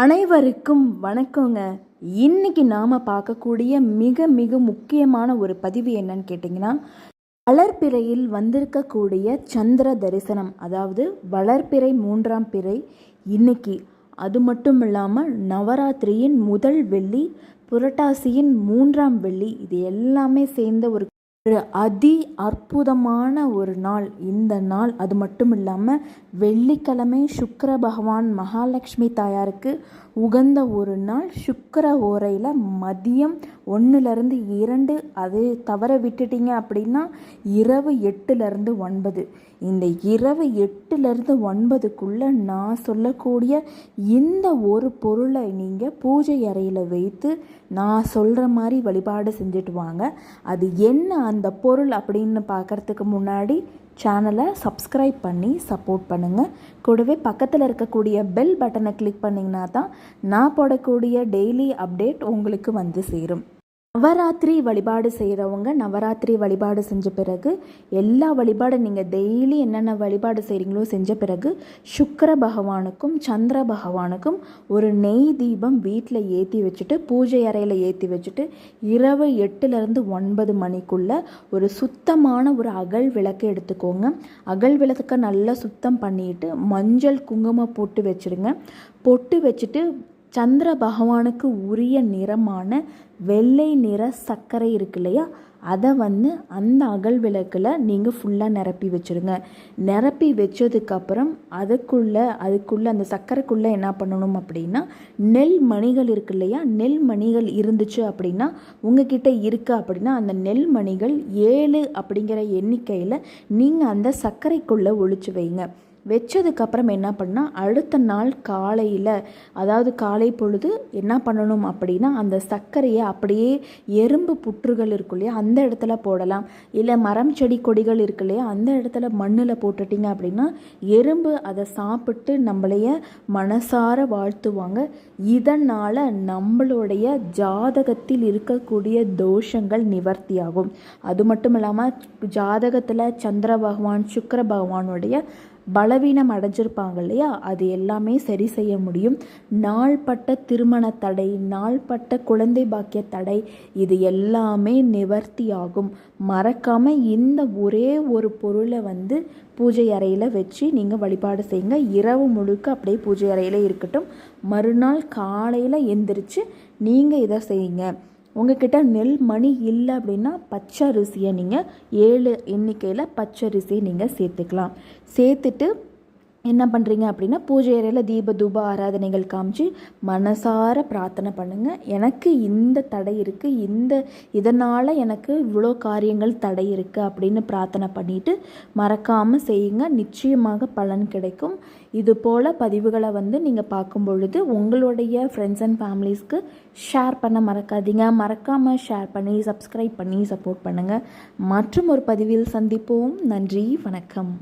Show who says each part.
Speaker 1: அனைவருக்கும் வணக்கங்க. இன்னைக்கு நாம் பார்க்கக்கூடிய மிக மிக முக்கியமான ஒரு பதிவு என்னன்னு கேட்டிங்கன்னா வளர்ப்பிறையில் வந்திருக்கக்கூடிய சந்திர தரிசனம். அதாவது வளர்ப்பிறை மூன்றாம் பிறை இன்னைக்கு. அது மட்டும் இல்லாமல் நவராத்திரியின் முதல் வெள்ளி புரட்டாசியின் மூன்றாம் வெள்ளி இது எல்லாமே சேர்ந்த ஒரு ஒரு அதி அற்புதமான ஒரு நாள். இந்த நாள் அது மட்டும் இல்லாமல் வெள்ளிக்கிழமை சுக்கர பகவான் மகாலட்சுமி தாயாருக்கு உகந்த ஒரு நாள். சுக்கர ஓரையில் மதியம் ஒன்றுலேருந்து இரண்டு அது தவற விட்டுட்டீங்க அப்படின்னா இரவு எட்டுலேருந்து ஒன்பது. இந்த இரவு எட்டுலேருந்து ஒன்பதுக்குள்ளே நான் சொல்லக்கூடிய இந்த ஒரு பொருளை நீங்கள் பூஜை அறையில் வைத்து நான் சொல்கிற மாதிரி வழிபாடு செஞ்சுட்டு வாங்க. அது என்ன அந்த பொருள் அப்படின்னு பார்க்குறதுக்கு முன்னாடி சேனலை சப்ஸ்கிரைப் பண்ணி சப்போர்ட் பண்ணுங்கள் கூடவே பக்கத்தில் இருக்கக்கூடிய பெல் பட்டனை கிளிக் பண்ணிங்கன்னா தான் நான் போடக்கூடிய டெய்லி அப்டேட் உங்களுக்கு வந்து சேரும். நவராத்திரி வழிபாடு செய்கிறவங்க நவராத்திரி வழிபாடு செஞ்ச பிறகு எல்லா வழிபாடும் நீங்கள் டெய்லி என்னென்ன வழிபாடு செய்கிறீங்களோ செஞ்ச பிறகு சுக்கர பகவானுக்கும் சந்திர பகவானுக்கும் ஒரு நெய் தீபம் வீட்டில் ஏற்றி வச்சுட்டு பூஜை அறையில் ஏற்றி வச்சுட்டு இரவு எட்டுலேருந்து ஒன்பது மணிக்குள்ளே ஒரு சுத்தமான ஒரு அகல் விளக்கு எடுத்துக்கோங்க. அகல் விளக்கை நல்லா சுத்தம் பண்ணிட்டு மஞ்சள் குங்குமம் போட்டு வச்சுருங்க. பொட்டு வச்சுட்டு சந்திர பகவானுக்கு உரிய நிறமான வெள்ளை நிற சர்க்கரை இருக்கு இல்லையா? அதை வந்து அந்த அகல் விளக்கில் நீங்கள் ஃபுல்லாக நிரப்பி வச்சுருங்க. நிரப்பி வச்சதுக்கப்புறம் அதுக்குள்ளே அதுக்குள்ளே அந்த சர்க்கரைக்குள்ளே என்ன பண்ணணும் அப்படின்னா நெல் மணிகள் இருக்கு இல்லையா? நெல் மணிகள் இருந்துச்சு அப்படின்னா உங்ககிட்ட இருக்குது அப்படின்னா அந்த நெல் மணிகள் ஏழு அப்படிங்கிற எண்ணிக்கையில் நீங்கள் அந்த சர்க்கரைக்குள்ளே ஒழிச்சு வைங்க. வச்சதுக்கப்புறம் என்ன பண்ணால் அடுத்த நாள் காலையில் அதாவது காலை பொழுது என்ன பண்ணணும் அப்படின்னா அந்த சர்க்கரையை அப்படியே எறும்பு புற்றுகள் இருக்கும் இல்லையா அந்த இடத்துல போடலாம். இல்லை மரம் செடி கொடிகள் இருக்கு இல்லையா அந்த இடத்துல மண்ணில் போட்டுட்டிங்க அப்படின்னா எறும்பு அதை சாப்பிட்டு நம்மளைய மனசார வாழ்த்துவாங்க. இதனால் நம்மளுடைய ஜாதகத்தில் இருக்கக்கூடிய தோஷங்கள் நிவர்த்தியாகும். அது மட்டும் இல்லாமல் ஜாதகத்தில் சந்திர பகவான் சுக்கர பகவானுடைய பலவீனம் அடைஞ்சிருப்பாங்க இல்லையா? அது எல்லாமே சரி செய்ய முடியும். நாள்பட்ட திருமண தடை நாள்பட்ட குழந்தை பாக்கிய தடை இது எல்லாமே நிவர்த்தி ஆகும். மறக்காமல் இந்த ஒரே ஒரு பொருளை வந்து பூஜை அறையில் வச்சு நீங்கள் வழிபாடு செய்யுங்க. இரவு முழுக்க அப்படியே பூஜை அறையில் இருக்கட்டும். மறுநாள் காலையில் எந்திரிச்சு நீங்கள் இதை செய்யுங்க. உங்ககிட்ட நெல் மணி இல்லை அப்படின்னா பச்சை அரிசியை நீங்கள் ஏழு எண்ணிக்கையில் பச்சை அரிசியை நீங்கள் சேர்த்துக்கலாம். சேர்த்துட்டு என்ன பண்ணுறீங்க அப்படின்னா பூஜை அறையில் தீப தூப ஆராதனைகள் காமிச்சு மனசார பிரார்த்தனை பண்ணுங்கள் எனக்கு இந்த தடை இருக்குது இந்த இதனால் எனக்கு இவ்வளோ காரியங்கள் தடை இருக்குது அப்படின்னு பிரார்த்தனை பண்ணிவிட்டு மறக்காமல் செய்யுங்க. நிச்சயமாக பலன் கிடைக்கும். இது போல் பதிவுகளை வந்து நீங்கள் பார்க்கும் பொழுது உங்களுடைய ஃப்ரெண்ட்ஸ் அண்ட் ஃபேமிலிஸ்க்கு ஷேர் பண்ண மறக்காதீங்க. மறக்காமல் ஷேர் பண்ணி சப்ஸ்கிரைப் பண்ணி சப்போர்ட் பண்ணுங்கள் மற்றும் ஒரு பதிவில் சந்திப்போம். நன்றி வணக்கம்.